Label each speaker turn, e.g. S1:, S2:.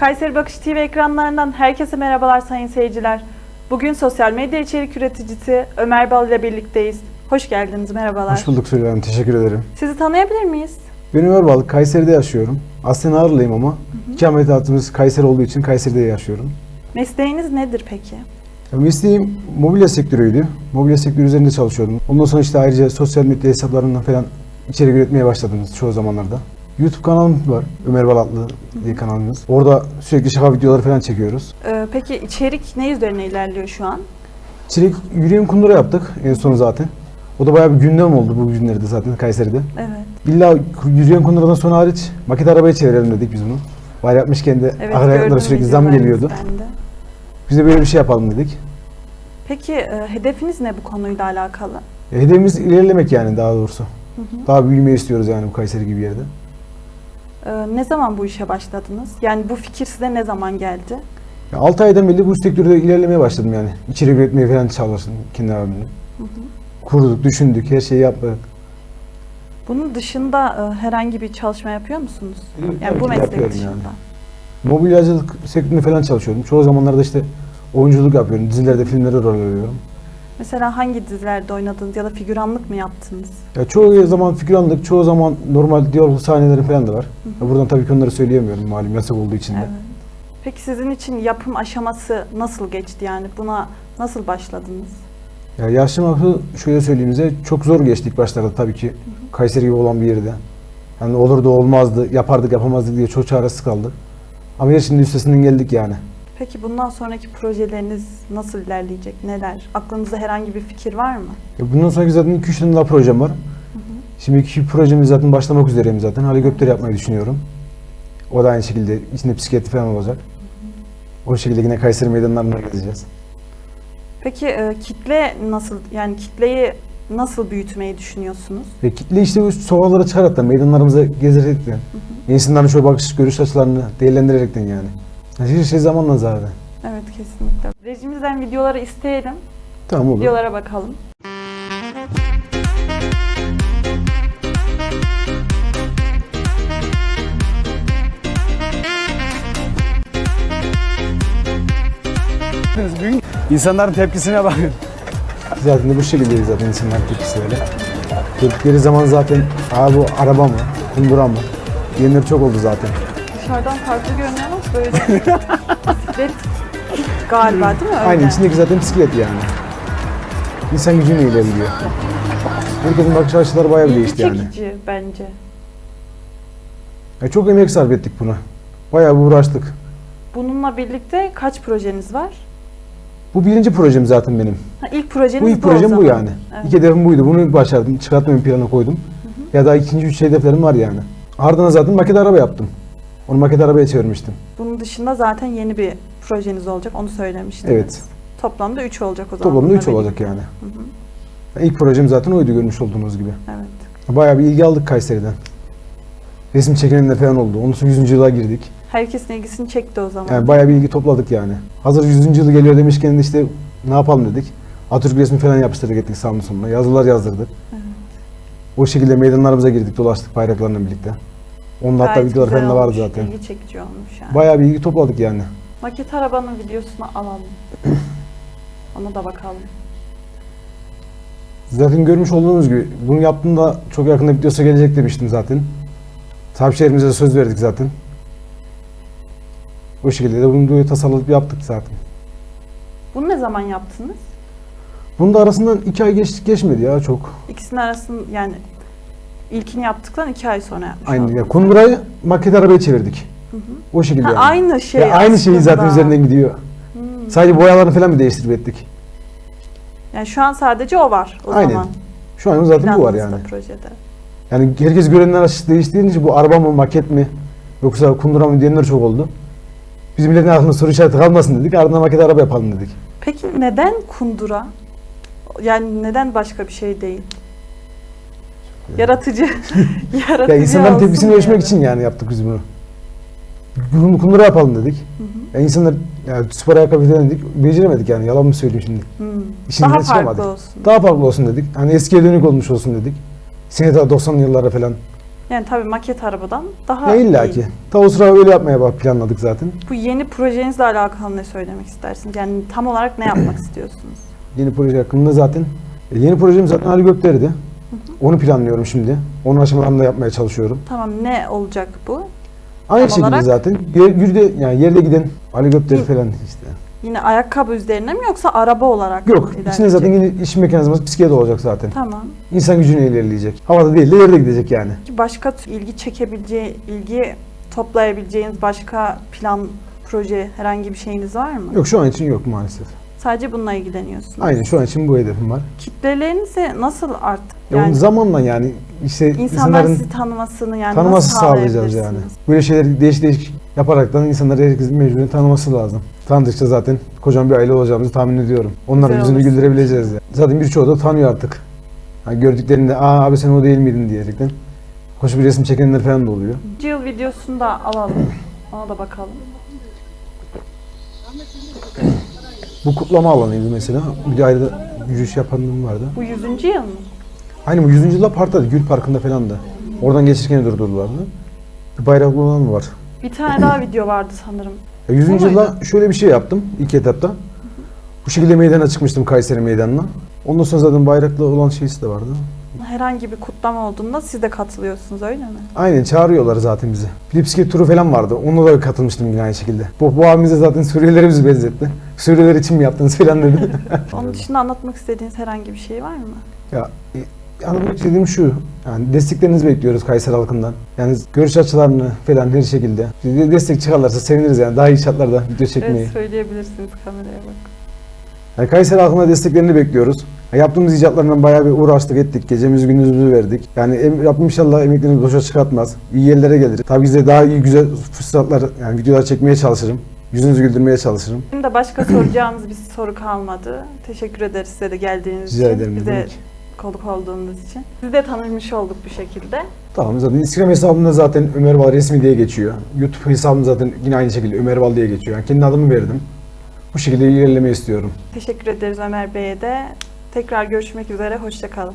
S1: Kayseri Bakış TV ekranlarından herkese merhabalar sayın seyirciler. Bugün sosyal medya içerik üreticisi Ömer Bal ile birlikteyiz. Hoş geldiniz, merhabalar.
S2: Hoş bulduk Süleyman Hanım, teşekkür ederim.
S1: Sizi tanıyabilir miyiz?
S2: Ben Ömer Balık, Kayseri'de yaşıyorum. Aslen Ağrılıyım ama ikamet hayatımız Kayseri olduğu için Kayseri'de yaşıyorum.
S1: Mesleğiniz nedir peki?
S2: Mesleğim mobilya sektörüydü. Mobilya sektörü üzerinde çalışıyordum. Ondan sonra işte ayrıca sosyal medya hesaplarından falan içerik üretmeye başladım çoğu zamanlarda. YouTube kanalım var, Ömer Balatlı diye kanalımız. Orada sürekli şaka videoları falan çekiyoruz.
S1: Ee, peki içerik ne üzerine ilerliyor şu an?
S2: İçerik yürüyen kundura yaptık en son zaten. O da bayağı bir gündem oldu bu günlerde zaten Kayseri'de.
S1: Evet.
S2: İlla yürüyen kunduradan sonra hariç maket arabaya çevirelim dedik biz bunu. Var yapmışken de
S1: Evet,
S2: akaryakıtlara sürekli zam geliyordu. Biz de böyle bir şey yapalım dedik.
S1: Peki e, hedefiniz ne bu konuyla alakalı?
S2: E, hedefimiz ilerlemek yani daha doğrusu.
S1: Hı hı.
S2: Daha büyümeyi istiyoruz yani bu Kayseri gibi yerde.
S1: Ee, ne zaman bu işe başladınız? Yani bu fikir size ne zaman geldi?
S2: Ya 6 aydan beri bu sektörde ilerlemeye başladım yani. İçerik üretmeye falan çalıştım kendi abimle.
S1: Hı hı.
S2: Kurduk, düşündük, her şeyi yaptık.
S1: Bunun dışında e, herhangi bir çalışma yapıyor musunuz?
S2: Evet,
S1: Yani bu meslek dışında.
S2: yani. Mobilyacılık sektöründe falan çalışıyordum. Çoğu zamanlarda işte oyunculuk yapıyorum. Dizilerde, filmlerde rol alıyorum.
S1: Mesela hangi dizilerde oynadınız ya da figüranlık mı yaptınız?
S2: Ya çoğu zaman figüranlık, çoğu zaman normal diyalog sahneleri falan da var.
S1: Hı hı.
S2: Buradan tabii ki onları söyleyemiyorum malum yasak olduğu için de.
S1: Evet. Peki sizin için yapım aşaması nasıl geçti yani? Buna nasıl başladınız?
S2: Ya yaşaması şöyle söyleyeyim size çok zor geçti ilk başlarda tabii ki. Kayseri gibi olan bir yerde. Yani olurdu olmazdı, yapardık yapamazdık diye çok çaresiz kaldık. Ama şimdi üstesinden geldik yani.
S1: Peki bundan sonraki projeleriniz nasıl ilerleyecek? Neler? Aklınızda herhangi bir fikir var mı?
S2: Ya bundan sonraki zaten 2-3 tane daha projem var. Şimdi iki projemiz zaten başlamak üzereyim zaten. Helikopter yapmayı düşünüyorum. O da aynı şekilde içinde bisiklet falan olacak. O şekilde yine Kayseri meydanlarına gezeceğiz.
S1: Peki e, kitle nasıl? Yani kitleyi nasıl büyütmeyi düşünüyorsunuz?
S2: Ve kitle işte bu sokaklara çıkarak da meydanlarımıza gezerekten, insanların şu bakış görüş açılarını değerlendirerekten yani. Her şey zamanla zaten.
S1: Evet kesinlikle. Rejimizden videoları isteyelim.
S2: Tamam olur.
S1: Videolara bakalım.
S3: Bugün insanların tepkisine bakın.
S2: Zaten de bu şekilde zaten insanların tepkisi öyle. Gördükleri zaman zaten Aa, bu araba mı, kundura mı diyenler çok oldu zaten.
S1: Dışarıdan farklı görünüyor ama böyle bisiklet galiba değil mi? Öyle.
S2: Aynen içindeki zaten bisiklet yani. İnsan gücüyle ilerliyor. Herkesin bakış açıları bayağı bir
S1: İlgi
S2: değişti yani.
S1: çekici bence.
S2: Ya çok emek sarf ettik buna. Bayağı bir uğraştık.
S1: Bununla birlikte kaç projeniz var?
S2: Bu birinci projem zaten benim.
S1: Ha, ilk projeniz
S2: Bu ilk
S1: o
S2: projem bu
S1: zaman.
S2: yani.
S1: Evet.
S2: İlk hedefim buydu. Bunu başardım. Çıkartmayı plana koydum. Ya da ikinci, üç hedeflerim var yani. Ardından zaten maket araba yaptım. Onu maket arabaya çevirmiştim.
S1: Bunun dışında zaten yeni bir projeniz olacak. Onu söylemiştiniz.
S2: Evet.
S1: Toplamda 3 olacak o zaman.
S2: Toplamda
S1: bununla
S2: 3 olacak yani.
S1: Hı hı.
S2: İlk projem zaten oydu görmüş olduğunuz gibi.
S1: Evet.
S2: Bayağı bir ilgi aldık Kayseri'den. Resim çekenler falan oldu. Onun için 100. yıla girdik.
S1: Herkesin ilgisini çekti o zaman.
S2: Yani bayağı bir ilgi topladık yani. Hazır 100. yılı geliyor demişken de işte ne yapalım dedik. Atatürk resmi falan yapıştırdık ettik sonuna. Yazılar yazdırdık.
S1: Evet.
S2: O şekilde meydanlarımıza girdik dolaştık bayraklarla birlikte. Onun hatta
S1: Gayet
S2: videolar
S1: güzel
S2: falan da vardı
S1: olmuş,
S2: zaten.
S1: İlgi çekici olmuş yani.
S2: Bayağı bir ilgi topladık yani.
S1: Maket arabanın videosunu alalım. Ona da bakalım.
S2: Zaten görmüş olduğunuz gibi bunu yaptığımda çok yakında videosu gelecek demiştim zaten. Sahipşehirimize de söz verdik zaten. O şekilde de bunu böyle tasarladık yaptık zaten.
S1: Bunu ne zaman yaptınız?
S2: Bunun da arasından iki ay geç, geçmedi ya çok.
S1: İkisinin arasında yani ilkini yaptıktan 2 ay sonra yapmış
S2: Aynı. Ya, Kundura'yı maket arabaya çevirdik.
S1: Hı hı.
S2: O şekilde
S1: Ha,
S2: yani.
S1: aynı şey
S2: Ya aynı şeyi zaten üzerinden gidiyor.
S1: Hmm.
S2: Sadece boyalarını falan bir değiştirip ettik.
S1: Yani şu an sadece o var o
S2: Aynen.
S1: zaman.
S2: Şu an zaten bu var
S1: Planınızda,
S2: yani.
S1: projede.
S2: Yani herkes görenler açısı değiştiğince bu araba mı maket mi yoksa kundura mı diyenler çok oldu. Biz milletin aklında soru işareti kalmasın dedik ardından maket araba yapalım dedik.
S1: Peki neden kundura? Yani neden başka bir şey değil? Yaratıcı. Yaratıcı
S2: Ya insanların tepkisini ölçmek için yani yaptık biz bunu. Bunu kundura yapalım dedik.
S1: Hı hı.
S2: Ya insanlar ya spor ayakkabı falan dedik. Beceremedik yani yalan mı söyleyeyim şimdi.
S1: Hmm.
S2: İşinden
S1: Daha
S2: çıkamadık.
S1: farklı olsun.
S2: Daha farklı olsun dedik. Hani eskiye dönük olmuş olsun dedik. Daha 90'lı yıllara falan.
S1: Yani tabii maket arabadan daha
S2: Ya illa ki. Ta o sıra öyle yapmaya bak planladık zaten.
S1: Bu yeni projenizle alakalı ne söylemek istersiniz? Yani tam olarak ne yapmak istiyorsunuz?
S2: Yeni proje hakkında zaten. e, yeni projem zaten Ali Gökler'di. Onu planlıyorum şimdi. Onun aşamalarında yapmaya çalışıyorum.
S1: Tamam ne olacak bu?
S2: Aynı
S1: Tam
S2: şekilde
S1: olarak-
S2: zaten. Yer, yürüde, yani yerde giden
S1: Hı.
S2: falan işte.
S1: Yine ayakkabı üzerine mi yoksa araba olarak mı
S2: Yok. içinde
S1: ilerleyecek?
S2: zaten yine iş mekanizması bisiklet olacak zaten.
S1: Tamam.
S2: İnsan gücüne ilerleyecek. Havada değil de yerde gidecek yani.
S1: Peki Başka tür ilgi çekebileceği, ilgi toplayabileceğiniz başka plan, proje herhangi bir şeyiniz var mı?
S2: Yok şu an için yok maalesef.
S1: Sadece bununla ilgileniyorsunuz.
S2: Aynen şu an için bu hedefim var.
S1: Kitlelerinizi nasıl arttı?
S2: Ya onun
S1: Yani
S2: zamanla yani işte
S1: insanlar
S2: insanların
S1: sizi tanımasını yani
S2: tanıması sağlayacağız yani. Böyle şeyleri değişik değişik yaparaktan insanları herkesin mecburen tanıması lazım. Tanıdıkça zaten kocaman bir aile olacağımızı tahmin ediyorum. Onların
S1: Güzel
S2: yüzünü
S1: olur.
S2: güldürebileceğiz yani. Zaten birçoğu da tanıyor artık. Yani gördüklerinde aa abi sen o değil miydin diyerekten. Hoş bir resim çekenler falan da oluyor.
S1: Yıl videosunu da alalım. Ona da bakalım.
S2: Bu kutlama alanıydı mesela. Bir de ayrıca yürüyüş yapanım vardı.
S1: Bu 100. yıl mı?
S2: Aynı bu 100. yılda parktaydı. Gül Parkı'nda falan da. Oradan geçirken durdurdulardı. Bir bayraklı olan mı var?
S1: Bir tane daha video vardı sanırım.
S2: Ya 100.
S1: Bu muydu?
S2: yılda şöyle bir şey yaptım ilk etapta. Bu şekilde meydana çıkmıştım Kayseri meydanına. Ondan sonra zaten bayraklı olan şeysi de vardı.
S1: Herhangi bir kutlama olduğunda siz de katılıyorsunuz öyle mi?
S2: Aynen çağırıyorlar zaten bizi. Bir de bisiklet turu falan vardı. Onunla da katılmıştım yine aynı şekilde. Bu, bu abimiz de zaten Suriyelileri bizi benzetti. Suriyeliler için mi yaptınız falan dedi.
S1: Onun dışında anlatmak istediğiniz herhangi bir şey var mı?
S2: ya anlatmak istediğim şu. Yani desteklerinizi bekliyoruz Kayseri halkından. Yani görüş açılarını falan her şekilde. De- Destek çıkarlarsa seviniriz yani. Daha iyi şartlarda video çekmeyi.
S1: Evet söyleyebilirsiniz kameraya bak.
S2: Yani Kayseri halkına desteklerini bekliyoruz. Ya Yaptığımız icatlarından bayağı bir uğraştık ettik. Gecemizi gündüzümüzü verdik. Yani em, Rabbim inşallah emeklerimizi boşa çıkartmaz. İyi yerlere gelir. Tabii biz de daha iyi güzel fırsatlar, yani videolar çekmeye çalışırım. Yüzünüzü güldürmeye çalışırım.
S1: Benim de başka soracağımız bir soru kalmadı. Teşekkür ederiz size de geldiğiniz
S2: Rica
S1: için.
S2: ederim.
S1: Bize
S2: demek.
S1: Konuk olduğunuz için. Sizi de tanımış olduk bu şekilde.
S2: Tamam zaten Instagram hesabımda zaten Ömer Bal resmi diye geçiyor. YouTube hesabım zaten yine aynı şekilde Ömer Bal diye geçiyor. Yani kendi adımı verdim. Bu şekilde ilerlemeyi istiyorum.
S1: Teşekkür ederiz Ömer Bey'e de. Tekrar görüşmek üzere. Hoşçakalın.